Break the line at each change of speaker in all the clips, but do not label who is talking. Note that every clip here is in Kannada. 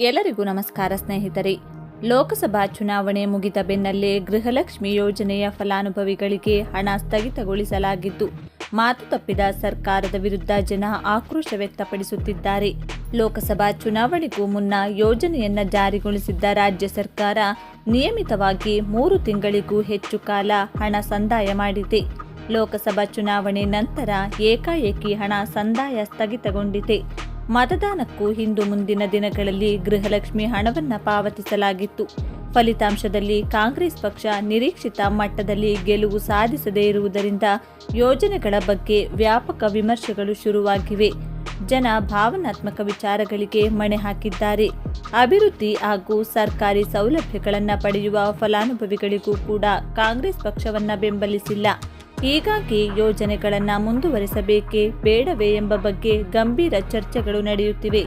ಎಲ್ಲರಿಗೂ ನಮಸ್ಕಾರ ಸ್ನೇಹಿತರೆ. ಲೋಕಸಭಾ ಚುನಾವಣೆ ಮುಗಿದ ಬೆನ್ನಲ್ಲೇ ಗೃಹಲಕ್ಷ್ಮಿ ಯೋಜನೆಯ ಫಲಾನುಭವಿಗಳಿಗೆ ಹಣ ಸ್ಥಗಿತಗೊಳಿಸಲಾಗಿದ್ದು, ಮಾತು ತಪ್ಪಿದ ಸರ್ಕಾರದ ವಿರುದ್ಧ ಜನ ಆಕ್ರೋಶ ವ್ಯಕ್ತಪಡಿಸುತ್ತಿದ್ದಾರೆ. ಲೋಕಸಭಾ ಚುನಾವಣೆಗೂ ಮುನ್ನ ಯೋಜನೆಯನ್ನ ಜಾರಿಗೊಳಿಸಿದ್ದ ರಾಜ್ಯ ಸರ್ಕಾರ ನಿಯಮಿತವಾಗಿ ಮೂರು ತಿಂಗಳಿಗೂ ಹೆಚ್ಚು ಕಾಲ ಹಣ ಸಂದಾಯ ಮಾಡಿದೆ. ಲೋಕಸಭಾ ಚುನಾವಣೆ ನಂತರ ಏಕಾಏಕಿ ಹಣ ಸಂದಾಯ ಸ್ಥಗಿತಗೊಂಡಿದೆ. ಮತದಾನಕ್ಕೂ ಹಿಂದು ಮುಂದಿನ ದಿನಗಳಲ್ಲಿ ಗೃಹಲಕ್ಷ್ಮಿ ಹಣವನ್ನು ಪಾವತಿಸಲಾಗಿತ್ತು. ಫಲಿತಾಂಶದಲ್ಲಿ ಕಾಂಗ್ರೆಸ್ ಪಕ್ಷ ನಿರೀಕ್ಷಿತ ಮಟ್ಟದಲ್ಲಿ ಗೆಲುವು ಸಾಧಿಸದೇ ಇರುವುದರಿಂದ ಯೋಜನೆಗಳ ಬಗ್ಗೆ ವ್ಯಾಪಕ ವಿಮರ್ಶೆಗಳು ಶುರುವಾಗಿವೆ. ಜನ ಭಾವನಾತ್ಮಕ ವಿಚಾರಗಳಿಗೆ ಮಣೆ ಹಾಕಿದ್ದಾರೆ. ಅಭಿವೃದ್ಧಿ ಹಾಗೂ ಸರ್ಕಾರಿ ಸೌಲಭ್ಯಗಳನ್ನು ಪಡೆಯುವ ಫಲಾನುಭವಿಗಳಿಗೂ ಕೂಡ ಕಾಂಗ್ರೆಸ್ ಪಕ್ಷವನ್ನು ಬೆಂಬಲಿಸಿಲ್ಲ. ಹೀಗಾಗಿ ಯೋಜನೆಗಳನ್ನು ಮುಂದುವರಿಸಬೇಕೇ ಬೇಡವೇ ಎಂಬ ಬಗ್ಗೆ ಗಂಭೀರ ಚರ್ಚೆಗಳು ನಡೆಯುತ್ತಿವೆ.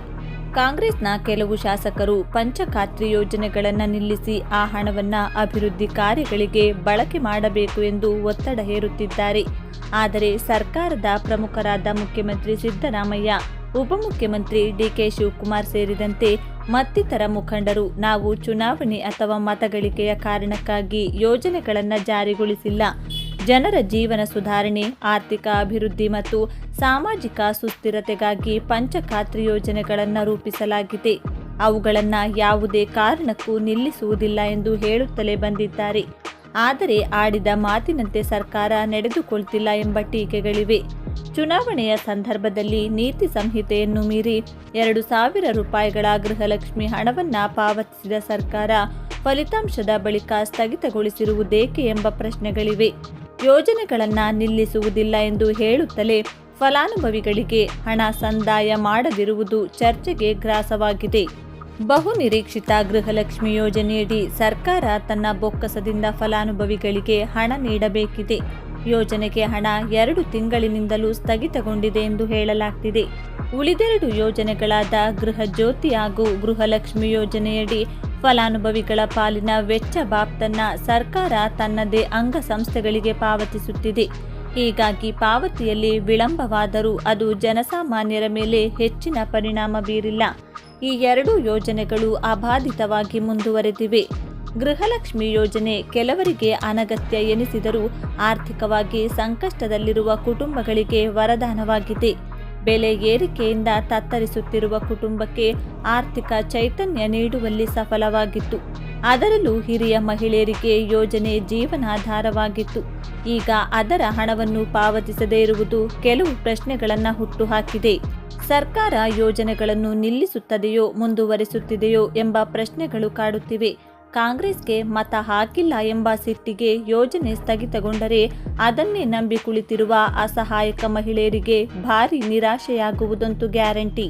ಕಾಂಗ್ರೆಸ್ನ ಕೆಲವು ಶಾಸಕರು ಪಂಚಖಾತ್ರಿ ಯೋಜನೆಗಳನ್ನು ನಿಲ್ಲಿಸಿ ಆ ಹಣವನ್ನು ಅಭಿವೃದ್ಧಿ ಕಾರ್ಯಗಳಿಗೆ ಬಳಕೆ ಮಾಡಬೇಕು ಎಂದು ಒತ್ತಡ ಹೇರುತ್ತಿದ್ದಾರೆ. ಆದರೆ ಸರ್ಕಾರದ ಪ್ರಮುಖರಾದ ಮುಖ್ಯಮಂತ್ರಿ ಸಿದ್ದರಾಮಯ್ಯ, ಉಪಮುಖ್ಯಮಂತ್ರಿ ಡಿಕೆ ಶಿವಕುಮಾರ್ ಸೇರಿದಂತೆ ಮತ್ತಿತರ ಮುಖಂಡರು ನಾವು ಚುನಾವಣೆ ಅಥವಾ ಮತಗಳಿಕೆಯ ಕಾರಣಕ್ಕಾಗಿ ಯೋಜನೆಗಳನ್ನು ಜಾರಿಗೊಳಿಸಿಲ್ಲ. ಜನರ ಜೀವನ ಸುಧಾರಣೆ, ಆರ್ಥಿಕ ಅಭಿವೃದ್ಧಿ ಮತ್ತು ಸಾಮಾಜಿಕ ಸುಸ್ಥಿರತೆಗಾಗಿ ಪಂಚಖಾತ್ರಿ ಯೋಜನೆಗಳನ್ನು ರೂಪಿಸಲಾಗಿದೆ. ಅವುಗಳನ್ನು ಯಾವುದೇ ಕಾರಣಕ್ಕೂ ನಿಲ್ಲಿಸುವುದಿಲ್ಲ ಎಂದು ಹೇಳುತ್ತಲೇ ಬಂದಿದ್ದಾರೆ. ಆದರೆ ಆಡಿದ ಮಾತಿನಂತೆ ಸರ್ಕಾರ ನಡೆದುಕೊಳ್ತಿಲ್ಲ ಎಂಬ ಟೀಕೆಗಳಿವೆ. ಚುನಾವಣೆಯ ಸಂದರ್ಭದಲ್ಲಿ ನೀತಿ ಸಂಹಿತೆಯನ್ನು ಮೀರಿ ಎರಡು ಸಾವಿರ ರೂಪಾಯಿಗಳ ಗೃಹಲಕ್ಷ್ಮಿ ಹಣವನ್ನು ಪಾವತಿಸಿದ ಸರ್ಕಾರ ಫಲಿತಾಂಶದ ಬಳಿಕ ಸ್ಥಗಿತಗೊಳಿಸಿರುವುದೇಕೆ ಎಂಬ ಪ್ರಶ್ನೆಗಳಿವೆ. ಯೋಜನೆಗಳನ್ನ ನಿಲ್ಲಿಸುವುದಿಲ್ಲ ಎಂದು ಹೇಳುತ್ತಲೇ ಫಲಾನುಭವಿಗಳಿಗೆ ಹಣ ಸಂದಾಯ ಮಾಡದಿರುವುದು ಚರ್ಚೆಗೆ ಗ್ರಾಸವಾಗಿದೆ. ಬಹು ನಿರೀಕ್ಷಿತ ಗೃಹಲಕ್ಷ್ಮಿ ಯೋಜನೆಯಡಿ ಸರ್ಕಾರ ತನ್ನ ಬೊಕ್ಕಸದಿಂದ ಫಲಾನುಭವಿಗಳಿಗೆ ಹಣ ನೀಡಬೇಕಿದೆ. ಯೋಜನೆಗೆ ಹಣ ಎರಡು ತಿಂಗಳಿನಿಂದಲೂ ಸ್ಥಗಿತಗೊಂಡಿದೆ ಎಂದು ಹೇಳಲಾಗ್ತಿದೆ. ಉಳಿದೆರಡು ಯೋಜನೆಗಳಾದ ಗೃಹ ಜ್ಯೋತಿ ಹಾಗೂ ಗೃಹಲಕ್ಷ್ಮಿ ಯೋಜನೆಯಡಿ ಫಲಾನುಭವಿಗಳ ಪಾಲಿನ ವೆಚ್ಚ ಬಾಬ್ತನ್ನ ಸರ್ಕಾರ ತನ್ನದೇ ಅಂಗಸಂಸ್ಥೆಗಳಿಗೆ ಪಾವತಿಸುತ್ತಿದೆ. ಹೀಗಾಗಿ ಪಾವತಿಯಲ್ಲಿ ವಿಳಂಬವಾದರೂ ಅದು ಜನಸಾಮಾನ್ಯರ ಮೇಲೆ ಹೆಚ್ಚಿನ ಪರಿಣಾಮ ಬೀರಿಲ್ಲ. ಈ ಎರಡೂ ಯೋಜನೆಗಳು ಅಬಾಧಿತವಾಗಿ ಮುಂದುವರೆದಿವೆ. ಗೃಹಲಕ್ಷ್ಮಿ ಯೋಜನೆ ಕೆಲವರಿಗೆ ಅನಗತ್ಯ ಎನಿಸಿದರೂ ಆರ್ಥಿಕವಾಗಿ ಸಂಕಷ್ಟದಲ್ಲಿರುವ ಕುಟುಂಬಗಳಿಗೆ ವರದಾನವಾಗಿದೆ. ಬೆಲೆ ಏರಿಕೆಯಿಂದ ತತ್ತರಿಸುತ್ತಿರುವ ಕುಟುಂಬಕ್ಕೆ ಆರ್ಥಿಕ ಚೈತನ್ಯ ನೀಡುವಲ್ಲಿ ಸಫಲವಾಗಿತ್ತು. ಅದರಲ್ಲೂ ಹಿರಿಯ ಮಹಿಳೆಯರಿಗೆ ಯೋಜನೆ ಜೀವನಾಧಾರವಾಗಿತ್ತು. ಈಗ ಅದರ ಹಣವನ್ನು ಪಾವತಿಸದೇ ಇರುವುದು ಕೆಲವು ಪ್ರಶ್ನೆಗಳನ್ನು ಹುಟ್ಟುಹಾಕಿದೆ. ಸರ್ಕಾರ ಯೋಜನೆಗಳನ್ನು ನಿಲ್ಲಿಸುತ್ತದೆಯೋ ಮುಂದುವರಿಸುತ್ತಿದೆಯೋ ಎಂಬ ಪ್ರಶ್ನೆಗಳು ಕಾಡುತ್ತಿವೆ. ಕಾಂಗ್ರೆಸ್ಗೆ ಮತ ಹಾಕಿಲ್ಲ ಎಂಬ ಸಿಟ್ಟಿಗೆ ಯೋಜನೆ ಸ್ಥಗಿತಗೊಂಡರೆ ಅದನ್ನೇ ನಂಬಿ ಕುಳಿತಿರುವ ಅಸಹಾಯಕ ಮಹಿಳೆಯರಿಗೆ ಭಾರಿ ನಿರಾಶೆಯಾಗುವುದಂತೂ ಗ್ಯಾರಂಟಿ.